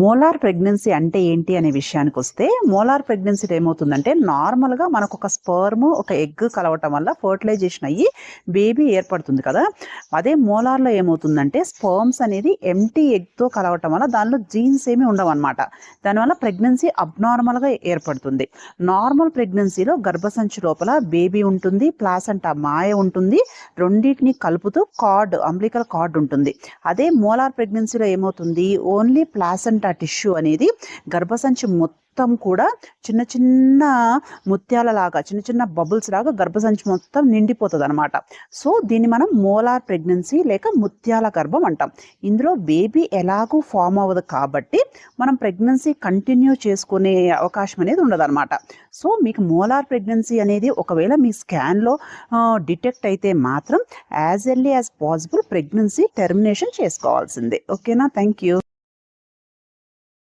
Molar pregnancy అంటే ఏంటి అనే విషయానికి వస్తే మోలార్ ప్రెగ్నెన్సీ ఏమవుతుందంటే నార్మల్గా మనకు ఒక స్పర్మ్ ఒక ఎగ్ కలవటం వల్ల ఫర్టిలైజేషన్ అయ్యి బేబీ ఏర్పడుతుంది కదా. అదే మోలార్లో ఏమవుతుందంటే స్పర్మ్స్ అనేది ఎంటీ ఎగ్తో కలవటం వల్ల దానిలో జీన్స్ ఏమి ఉండవు అనమాట దానివల్ల ప్రెగ్నెన్సీ అబ్నార్మల్గా ఏర్పడుతుంది. నార్మల్ ప్రెగ్నెన్సీలో గర్భసంచి లోపల బేబీ ఉంటుంది ప్లాసంటా మాయ ఉంటుంది రెండింటిని కలుపుతూ కార్డ్ అంబ్లికల్ కార్డ్ ఉంటుంది. అదే మోలార్ ప్రెగ్నెన్సీలో ఏమవుతుంది? ఓన్లీ ప్లాసంటా టిష్యూ అనేది గర్భసంచి మొత్తం కూడా చిన్న చిన్న ముత్యాల లాగా చిన్న చిన్న బబుల్స్ లాగా గర్భసంచి మొత్తం నిండిపోతుంది అనమాట సో దీన్ని మనం మోలార్ ప్రెగ్నెన్సీ లేక ముత్యాల గర్భం అంటాం. ఇందులో బేబీ ఎలాగూ ఫామ్ అవ్వదు కాబట్టి మనం ప్రెగ్నెన్సీ కంటిన్యూ చేసుకునే అవకాశం అనేది ఉండదు సో మీకు మోలార్ ప్రెగ్నెన్సీ అనేది ఒకవేళ మీ స్కాన్లో డిటెక్ట్ అయితే మాత్రం as early as possible pregnancy termination చేసుకోవాల్సిందే. ఓకేనా? Thank you.